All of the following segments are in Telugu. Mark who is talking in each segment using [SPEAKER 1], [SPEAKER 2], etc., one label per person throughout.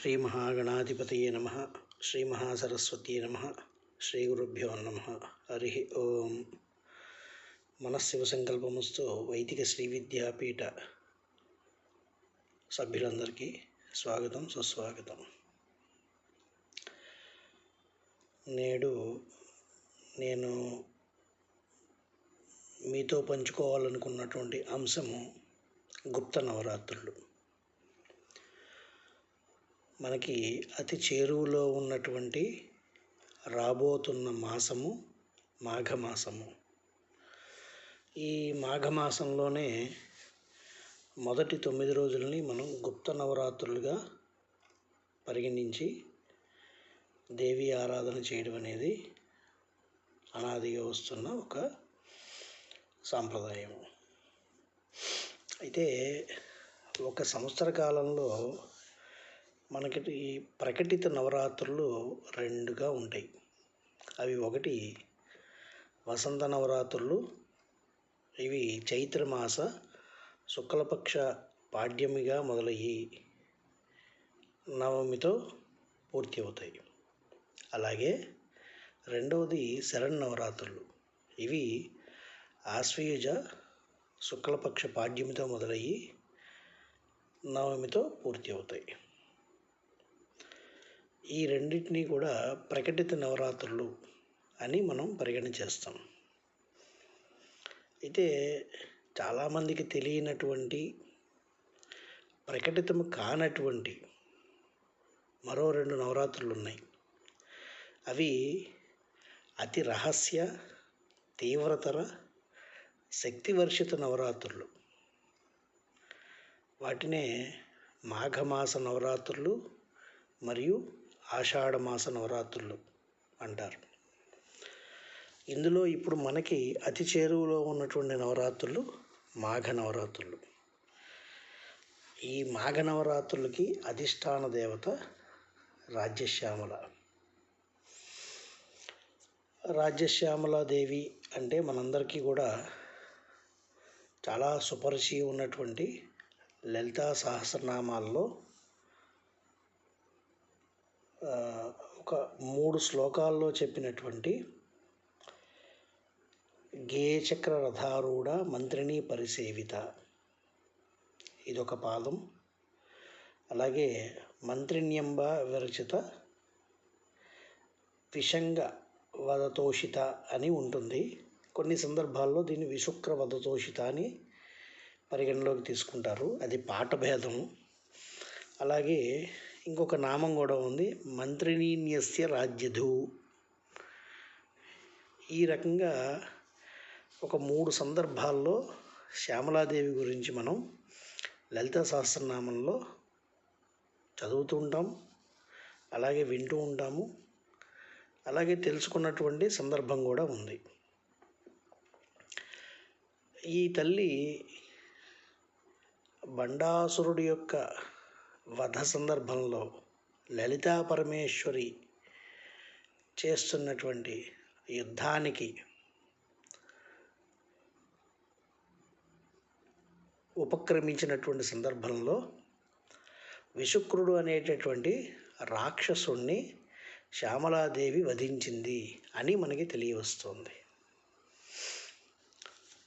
[SPEAKER 1] శ్రీ మహాగణాధిపతయే నమ శ్రీ మహాసరస్వతీ నమ శ్రీ గురుభ్యో నమ. హరి ఓం. మనశివ సంకల్పముస్తూ వైదిక శ్రీ విద్యాపీఠ సభ్యులందరికీ స్వాగతం సుస్వాగతం. నేడు నేను మీతో పంచుకోవాలనుకున్నటువంటి అంశము గుప్త నవరాత్రులు. మనకి అతి చేరువలో ఉన్నటువంటి రాబోతున్న మాసము మాఘమాసము. ఈ మాఘమాసంలోనే మొదటి తొమ్మిది రోజులని మనం గుప్త నవరాత్రులుగా పరిగణించి దేవి ఆరాధన చేయడం అనేది అనాదిగా వస్తున్న ఒక సాంప్రదాయం అయితే ఒక సంవత్సర కాలంలో మనకి ఈ ప్రకటిత నవరాత్రులు రెండుగా ఉంటాయి. అవి ఒకటి వసంత నవరాత్రులు ఇవి చైత్రమాస శుక్లపక్ష పాడ్యమిగా మొదలయ్యి నవమితో పూర్తి అవుతాయి. అలాగే రెండవది శరన్నవరాత్రులు ఇవి ఆశ్వయుజ శుక్లపక్ష పాడ్యమితో మొదలయ్యి నవమితో పూర్తి అవుతాయి. ఈ రెండింటినీ కూడా ప్రకటిత నవరాత్రులు అని మనం పరిగణ చేస్తాం అయితే చాలామందికి తెలియనటువంటి ప్రకటితము కానటువంటి మరో రెండు నవరాత్రులు ఉన్నాయి అవి అతి రహస్య తీవ్రతర శక్తివర్షిత నవరాత్రులు. వాటినే మాఘమాస నవరాత్రులు మరియు ఆషాఢమాస నవరాత్రులు అంటారు. ఇందులో ఇప్పుడు మనకి అతి చేరువలో ఉన్నటువంటి నవరాత్రులు మాఘ నవరాత్రులు. ఈ మాఘ నవరాత్రులకి అధిష్టాన దేవత రాజ్యశ్యామల. రాజ్యశ్యామల దేవి అంటే మనందరికీ కూడా చాలా సుపరిచి ఉన్నటువంటి లలితా సహస్రనామాల్లో ఒక మూడు శ్లోకాల్లో చెప్పినటువంటి గేయచక్ర రథారూఢ మంత్రిని పరిసేవిత. ఇదొక పాదం. అలాగే మంత్రిణ్యంబ విరచిత విషంగ వదతోషిత అని ఉంటుంది. కొన్ని సందర్భాల్లో దీన్ని విశుక్ర వదతోషిత అని పరిగణలోకి తీసుకుంటారు. అది పాఠభేదం. అలాగే ఇంకొక నామం కూడా ఉంది. మంత్రినీన్యస్య రాజ్యధు. ఈ రకంగా ఒక మూడు సందర్భాల్లో శ్యామలాదేవి గురించి మనం లలిత సహస్రనామంలో చదువుతూ ఉంటాం. అలాగే వింటూ ఉంటాము. అలాగే తెలుసుకున్నటువంటి సందర్భం కూడా ఉంది. ఈ తల్లి బండాసురుడి యొక్క వధ సందర్భంలో లలితా పరమేశ్వరి చేస్తున్నటువంటి యుద్ధానికి ఉపక్రమించినటువంటి సందర్భంలో విశుక్రుడు అనేటటువంటి రాక్షసుణ్ణి శ్యామలాదేవి వధించింది అని మనకి తెలియవస్తుంది.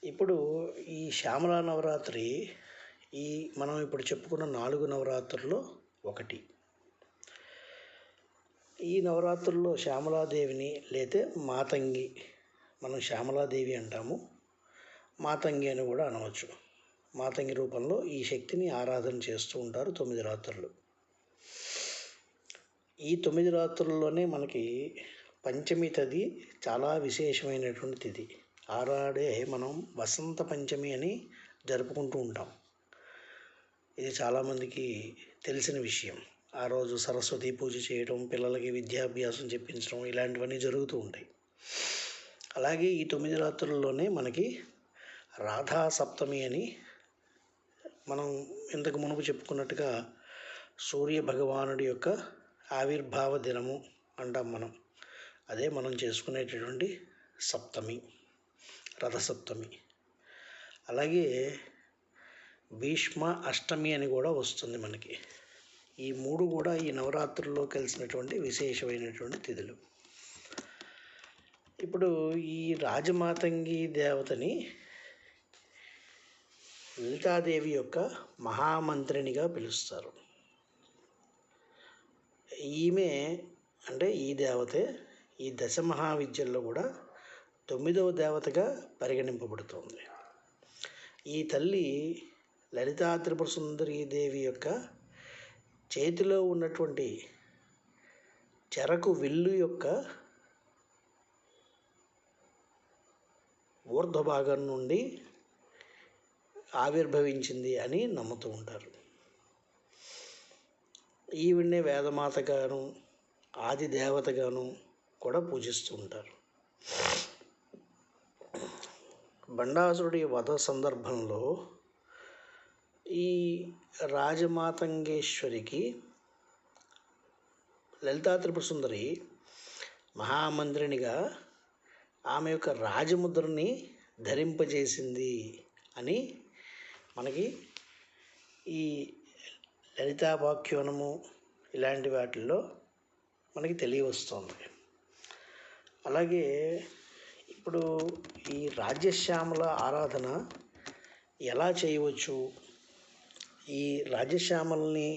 [SPEAKER 1] ఇప్పుడు ఈ శ్యామలా నవరాత్రి ఈ మనం ఇప్పుడు చెప్పుకున్న నాలుగు నవరాత్రుల్లో ఒకటి. ఈ నవరాత్రుల్లో శ్యామలాదేవిని లేతే మాతంగి మనం శ్యామలాదేవి అంటాము. మాతంగి అని కూడా అనవచ్చు. మాతంగి రూపంలో ఈ శక్తిని ఆరాధన చేస్తూ ఉంటారు తొమ్మిది రాత్రులు. ఈ తొమ్మిది రాత్రుల్లోనే మనకి పంచమి తది చాలా విశేషమైనటువంటి తిథి. ఆరాడే మనం వసంత పంచమి అని జరుపుకుంటూ ఉంటాం. ఇది చాలామందికి తెలిసిన విషయం. ఆ రోజు సరస్వతి పూజ చేయటం పిల్లలకి విద్యాభ్యాసం చెప్పించడం ఇలాంటివన్నీ జరుగుతూ ఉంటాయి. అలాగే ఈ తొమ్మిది రాత్రుల్లోనే మనకి రాధా సప్తమి అని మనం ఇంతకు మునుపు చెప్పుకున్నట్టుగా సూర్య భగవానుడి యొక్క ఆవిర్భావ దినము అంటాం మనం. అదే మనం చేసుకునేటటువంటి సప్తమి రథసప్తమి. అలాగే భీష్మ అష్టమి అని కూడా వస్తుంది మనకి. ఈ మూడు కూడా ఈ నవరాత్రుల్లో కలిసినటువంటి విశేషమైనటువంటి తిథులు. ఇప్పుడు ఈ రాజమాతంగి దేవతని లలితాదేవి యొక్క మహామంత్రినిగా పిలుస్తారు. ఈమె అంటే ఈ దేవతే ఈ దశ మహావిద్యల్లో కూడా తొమ్మిదవ దేవతగా పరిగణింపబడుతుంది. ఈ తల్లి లలితా త్రిపుర సుందరి దేవి యొక్క చేతిలో ఉన్నటువంటి చెరకు విల్లు యొక్క ఊర్ధ్వ భాగం నుండి ఆవిర్భవించింది అని నమ్ముతూ ఉంటారు. ఈవిడ్నే వేదమాతగాను ఆది దేవతగాను కూడా పూజిస్తూ ఉంటారు. బండాసురుడి వధ సందర్భంలో ఈ రాజమాతంగేశ్వరికి లలితా త్రిపుర సుందరి మహామంత్రినిగా ఆమె యొక్క రాజముద్రని ధరింపజేసింది అని మనకి ఈ లలితాపాఖ్యానము ఇలాంటి వాటిల్లో మనకి తెలియవస్తుంది. అలాగే ఇప్పుడు ఈ రాజ్యశ్యామల ఆరాధన ఎలా చేయవచ్చు? ఈ రాజశ్యామల్ని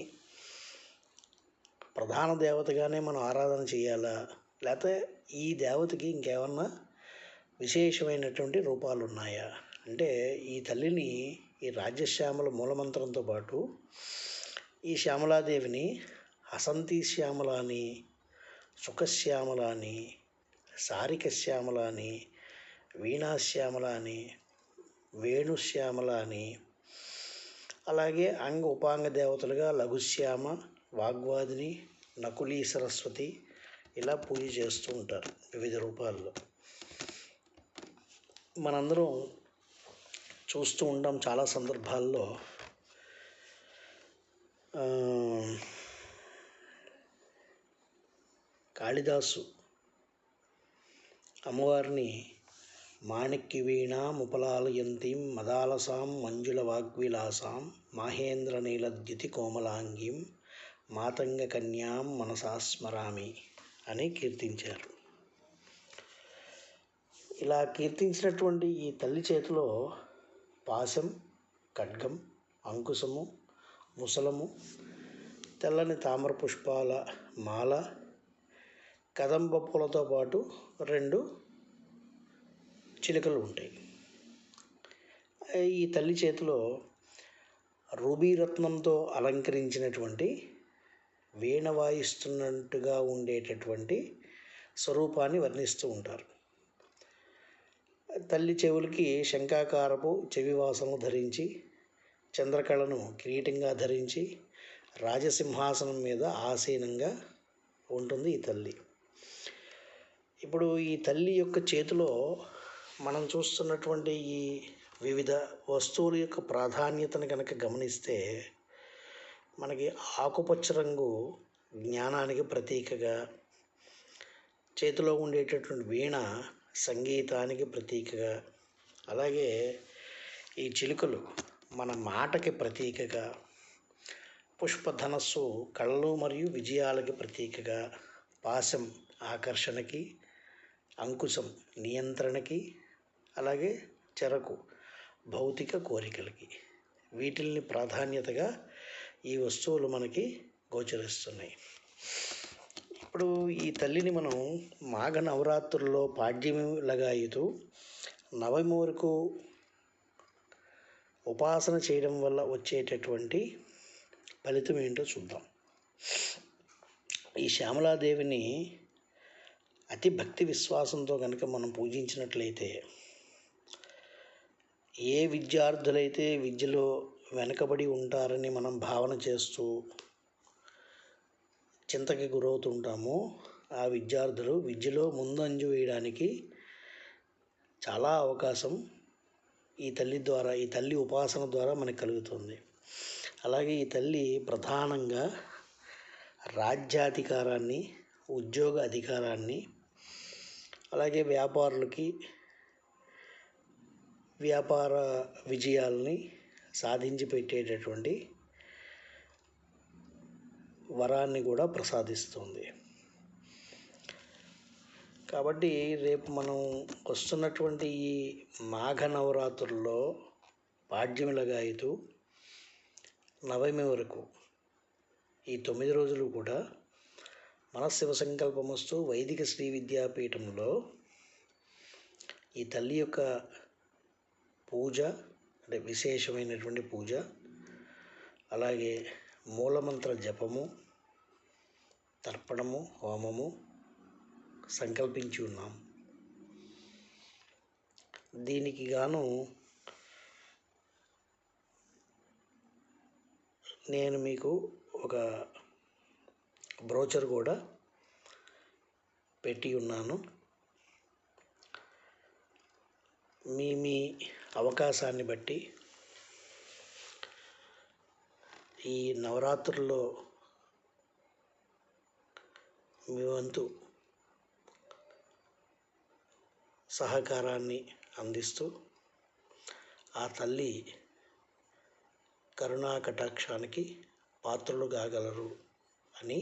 [SPEAKER 1] ప్రధాన దేవతగానే మనం ఆరాధన చేయాలా? లేకపోతే ఈ దేవతకి ఇంకేమన్నా విశేషమైనటువంటి రూపాలు ఉన్నాయా అంటే ఈ తల్లిని ఈ రాజ్యశ్యామల మూలమంత్రంతో పాటు ఈ శ్యామలాదేవిని హసంతి శ్యామల అని సుఖశ్యామల అని సారిక శ్యామల అని వీణాశ్యామల అని వేణుశ్యామల అని అలాగే అంగ ఉపాంగ దేవతలుగా లఘుశ్యామ వాగ్వాదిని నకులీ సరస్వతి ఇలా పూజ చేస్తూ ఉంటారు వివిధ రూపాల్లో. మనందరం చూస్తూ ఉంటాం చాలా సందర్భాల్లో. కాళిదాసు అమ్మవారిని మాణిక్య ముపలాలయంతీం మదాలసాం మంజుల వాగ్విలాసాం మాహేంద్ర కోమలాంగీం మాతంగ కన్యాం మనసా స్మరామి అని కీర్తించారు. ఇలా కీర్తించినటువంటి ఈ తల్లి చేతిలో పాశం ఖడ్గం అంకుశము ముసలము తెల్లని తామర పుష్పాల మాల కదంబ పూలతో పాటు రెండు చిలుకలు ఉంటాయి ఈ తల్లి చేతిలో రూబీ రత్నంతో అలంకరించినటువంటి వీణ వాయిస్తున్నట్టుగా ఉండేటటువంటి స్వరూపాన్ని వర్ణిస్తూ ఉంటారు. తల్లి చెవులకి శంఖాకారపు చెవివాసము ధరించి చంద్రకళను కిరీటంగా ధరించి రాజసింహాసనం మీద ఆసీనంగా ఉంటుంది ఈ తల్లి. ఇప్పుడు ఈ తల్లి యొక్క చేతిలో మనం చూస్తున్నటువంటి ఈ వివిధ వస్తువుల యొక్క ప్రాధాన్యతను కనుక గమనిస్తే మనకి ఆకుపచ్చ రంగు జ్ఞానానికి ప్రతీకగా చేతిలో ఉండేటటువంటి వీణ సంగీతానికి ప్రతీకగా అలాగే ఈ చిలుకలు మన మాటకి ప్రతీకగా పుష్పధనస్సు కళలు మరియు విజయాలకి ప్రతీకగా పాశం ఆకర్షణకి అంకుశం నియంత్రణకి అలాగే చెరకు భౌతిక కోరికలకి. వీటిల్ని ప్రాధాన్యతగా ఈ వస్తువులు మనకి గోచరిస్తున్నాయి. ఇప్పుడు ఈ తల్లిని మనం మాఘ నవరాత్రుల్లో పాడ్యమి లగాయితూ నవమి వరకు ఉపాసన చేయడం వల్ల వచ్చేటటువంటి ఫలితం ఏంటో చూద్దాం. ఈ శ్యామలాదేవిని అతి భక్తి విశ్వాసంతో కనుక మనం పూజించినట్లయితే ఏ విద్యార్థులైతే విద్యలో వెనకబడి ఉంటారని మనం భావన చేస్తూ చింతకి గురవుతుంటామో ఆ విద్యార్థులు విద్యలో ముందంజు వేయడానికి చాలా అవకాశం ఈ తల్లి ద్వారా ఈ తల్లి ఉపాసన ద్వారా మనకు కలుగుతుంది. అలాగే ఈ తల్లి ప్రధానంగా రాజ్యాధికారాన్ని ఉద్యోగ అధికారాన్ని అలాగే వ్యాపారులకి వ్యాపార విజయాల్ని సాధించి పెట్టేటటువంటి వరాన్ని కూడా ప్రసాదిస్తుంది. కాబట్టి రేపు మనం వస్తున్నటువంటి ఈ మాఘ నవరాత్రుల్లో పాడ్యమిలగాయతు నవమి వరకు ఈ తొమ్మిది రోజులు కూడా మన శివ సంకల్పమస్తు వైదిక శ్రీ విద్యాపీఠంలో ఈ తల్లి యొక్క పూజ అంటే విశేషమైనటువంటి పూజ. అలాగే మూలమంత్ర జపము తర్పణము హోమము సంకల్పించి ఉన్నాం. దీనికి గాను నేను మీకు ఒక బ్రోచర్ కూడా పెట్టి ఉన్నాను. మీ మీ అవకాశాన్ని బట్టి ఈ నవరాత్రుల్లో మీ వంతు సహకారాన్ని అందిస్తూ ఆ తల్లి కరుణా కటాక్షానికి పాత్రలు కాగలరు అని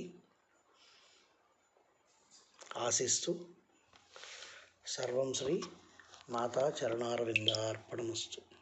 [SPEAKER 1] ఆశిస్తూ సర్వం శ్రీ మాతా చరణారవిందార్పణమస్తు.